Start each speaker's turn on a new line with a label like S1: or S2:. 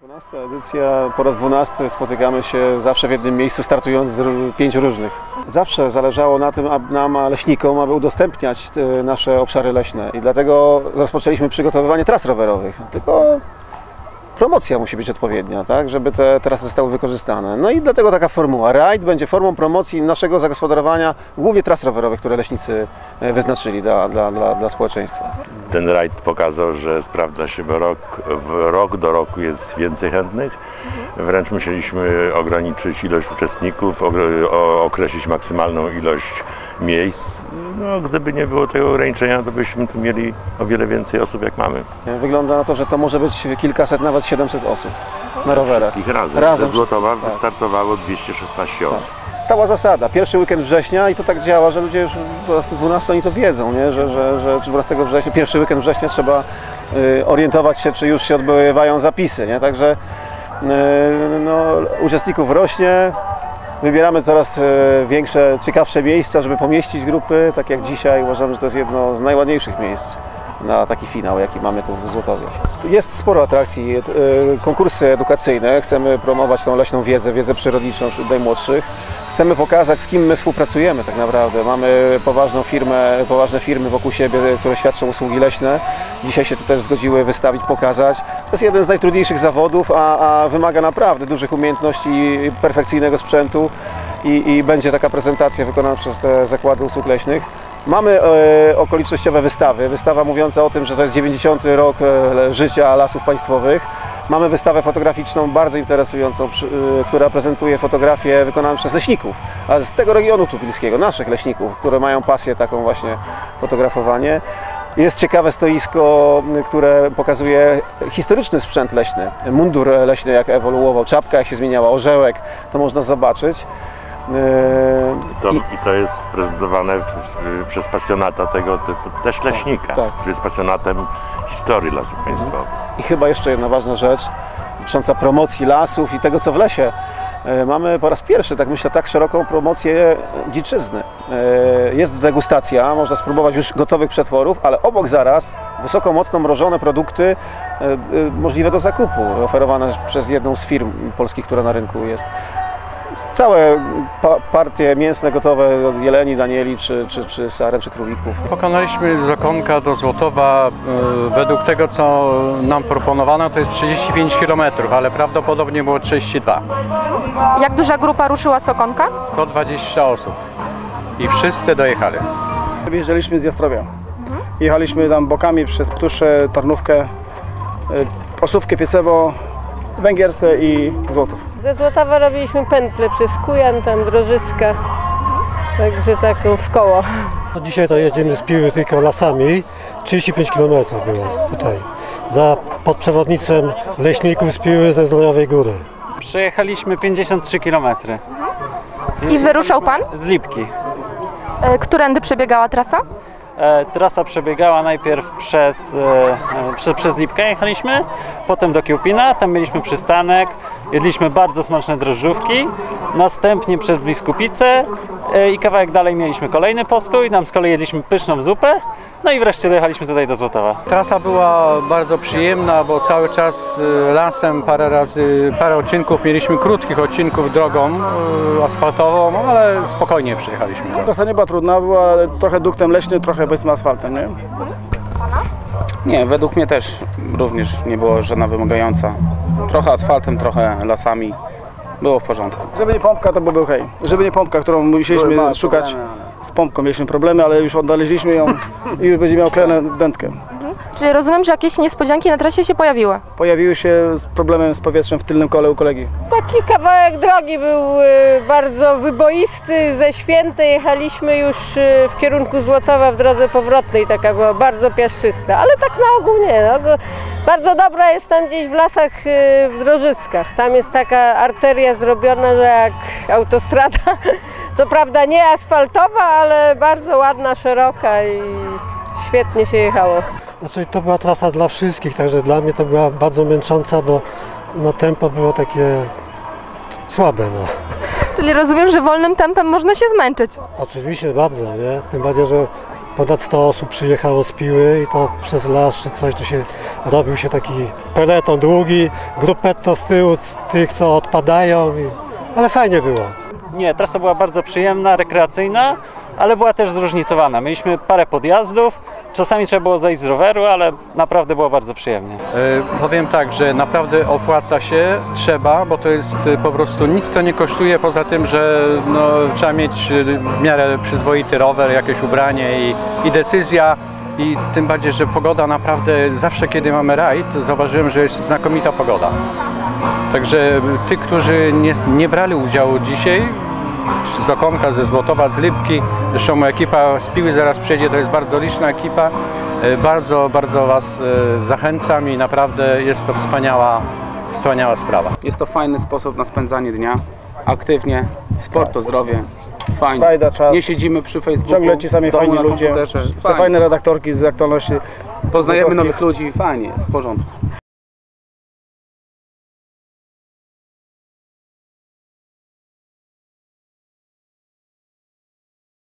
S1: 12 edycja, po raz 12 spotykamy się zawsze w jednym miejscu, startując z pięciu różnych. Zawsze zależało na tym, aby nam, leśnikom, aby udostępniać te nasze obszary leśne i dlatego rozpoczęliśmy przygotowywanie tras rowerowych. Tylko promocja musi być odpowiednia, tak, żeby te trasy zostały wykorzystane. No i dlatego taka formuła. Rajd będzie formą promocji naszego zagospodarowania, głównie tras rowerowych, które leśnicy e, wyznaczyli dla, dla, dla, dla społeczeństwa.
S2: Ten rajd pokazał, że sprawdza się, bo rok, rok do roku jest więcej chętnych. Wręcz musieliśmy ograniczyć ilość uczestników, określić maksymalną ilość miejsc. No, gdyby nie było tego ograniczenia, to byśmy tu mieli o wiele więcej osób, jak mamy.
S1: Wygląda na to, że to może być kilkaset, nawet 700 osób na rowerach.
S2: Wszystkich razem.
S1: Razem
S2: Ze Złotowa
S1: tak.
S2: wystartowało 216 osób.
S1: Stała zasada. Pierwszy weekend września i to tak działa, że ludzie już po prostu 12 oni to wiedzą, nie? Że, że, że 12 września, pierwszy weekend września trzeba y, orientować się, czy już się odbywają zapisy, nie? Także y, no, uczestników rośnie. Wybieramy coraz y, większe, ciekawsze miejsca, żeby pomieścić grupy. Tak jak dzisiaj uważam, że to jest jedno z najładniejszych miejsc na taki finał, jaki mamy tu w Złotowie. Jest sporo atrakcji, e, konkursy edukacyjne, chcemy promować tą leśną wiedzę, wiedzę przyrodniczą wśród najmłodszych. Chcemy pokazać, z kim my współpracujemy tak naprawdę. Mamy poważną firmę, poważne firmy wokół siebie, które świadczą usługi leśne. Dzisiaj się to też zgodziły wystawić, pokazać. To jest jeden z najtrudniejszych zawodów, a, a wymaga naprawdę dużych umiejętności i perfekcyjnego sprzętu i, i będzie taka prezentacja wykonana przez te zakłady usług leśnych. Mamy e, okolicznościowe wystawy. Wystawa mówiąca o tym, że to jest 90. rok e, życia lasów państwowych. Mamy wystawę fotograficzną bardzo interesującą, e, która prezentuje fotografię wykonaną przez leśników, a z tego regionu tupińskiego, naszych leśników, które mają pasję taką właśnie fotografowanie. Jest ciekawe stoisko, które pokazuje historyczny sprzęt leśny, mundur leśny jak ewoluował, czapka jak się zmieniała, orzełek, to można zobaczyć. E,
S2: To, I to jest prezentowane w, przez pasjonata tego typu, też leśnika,
S1: tak.
S2: który jest pasjonatem historii lasów państwowych.
S1: I chyba jeszcze jedna ważna rzecz dotycząca promocji lasów i tego, co w lesie. E, Mamy po raz pierwszy, tak myślę, tak szeroką promocję dziczyzny. E, Jest degustacja, można spróbować już gotowych przetworów, ale obok zaraz wysoko mocno mrożone produkty możliwe do zakupu, oferowane przez jedną z firm polskich, która na rynku jest. Całe pa partie mięsne gotowe od jeleni, danieli, czy, czy, czy sarem, czy królików.
S3: Pokonaliśmy z Okonka do Złotowa e, według tego, co nam proponowano, to jest 35 km, ale prawdopodobnie było 32.
S4: Jak duża grupa ruszyła z Okonka?
S3: 120 osób i wszyscy dojechali.
S5: Wyjeżdżaliśmy z Jastrowia. Jechaliśmy tam bokami przez Ptuszę, Tarnówkę, y, Osówkę, Piecewo, Węgierce i Złotów.
S6: Ze Złotowa robiliśmy pętlę przez Kujan, tam Drożyska, także taką w koło.
S7: No dzisiaj to jedziemy z Piły tylko lasami. 35 km było tutaj. Za pod przewodnictwem leśników z Piły ze Zdrojowej Góry.
S8: Przejechaliśmy 53 km
S4: I wyruszał Pan?
S8: z Lipki.
S4: E, Którędy przebiegała trasa?
S8: E, trasa przebiegała najpierw przez, e, e, przez, przez Lipkę jechaliśmy, potem do Kiełpina, tam mieliśmy przystanek, jedliśmy bardzo smaczne drożdżówki, następnie przez Bliskupice e, i kawałek dalej mieliśmy kolejny postój, tam z kolei jedliśmy pyszną zupę, no i wreszcie dojechaliśmy tutaj do Złotowa.
S3: Trasa była bardzo przyjemna, bo cały czas lasem parę razy, parę odcinków mieliśmy krótkich odcinków drogą asfaltową, ale spokojnie przejechaliśmy.
S5: Trasa nie była trudna, była trochę duktem leśnym, trochę powiedzmy asfaltem, nie?
S9: Nie, według mnie też również nie było żadna wymagająca. Trochę asfaltem, trochę lasami. Było w porządku.
S5: Żeby nie pompka, to byłby okej. Żeby nie pompka, którą musieliśmy szukać, z pompką mieliśmy problemy, ale już odnaleźliśmy ją i już będzie miał klejonę dętkę.
S4: Czyli rozumiem, że jakieś niespodzianki na trasie się pojawiły.
S5: Pojawiły się z problemem z powietrzem w tylnym kole u kolegi.
S6: Taki kawałek drogi był y, bardzo wyboisty, ze Świętej jechaliśmy już y, w kierunku Złotowa w drodze powrotnej, taka była bardzo piaszczysta, ale tak na ogół nie. No, bardzo dobra jest tam gdzieś w lasach y, w Drożyskach, tam jest taka arteria zrobiona jak autostrada, co prawda nie asfaltowa, ale bardzo ładna, szeroka i świetnie się jechało.
S7: Znaczy to była trasa dla wszystkich, także dla mnie to była bardzo męcząca, bo no, tempo było takie słabe. No.
S4: Czyli rozumiem, że wolnym tempem można się zmęczyć.
S7: Oczywiście bardzo, nie? Tym bardziej, że ponad 100 osób przyjechało z Piły i to przez las czy coś, to się robił się taki peleton długi, grupetto z tyłu, tych co odpadają, i, ale fajnie było.
S8: Nie, trasa była bardzo przyjemna, rekreacyjna, ale była też zróżnicowana. Mieliśmy parę podjazdów, czasami trzeba było zejść z roweru, ale naprawdę było bardzo przyjemnie.
S3: E, Powiem tak, że naprawdę opłaca się, trzeba, bo to jest e, po prostu nic to nie kosztuje poza tym, że no, trzeba mieć e, w miarę przyzwoity rower, jakieś ubranie i, i decyzja. I tym bardziej, że pogoda naprawdę zawsze kiedy mamy rajd, zauważyłem, że jest znakomita pogoda. Także tych, którzy nie, nie brali udziału dzisiaj, z Okonka, ze Złotowa, z Lipki, zresztą ekipa z Piły zaraz przyjedzie, to jest bardzo liczna ekipa. E, Bardzo, bardzo Was e, zachęcam i naprawdę jest to wspaniała, wspaniała sprawa.
S9: Jest to fajny sposób na spędzanie dnia, aktywnie, sport to zdrowie, fajnie.
S5: Frajda, czas.
S9: Nie siedzimy przy Facebooku,
S5: Ciągle ci sami fajni ludzie,
S9: Fajnie.
S5: fajne redaktorki z aktualności.
S9: Poznajemy nowych ludzi, fajnie, jest w porządku.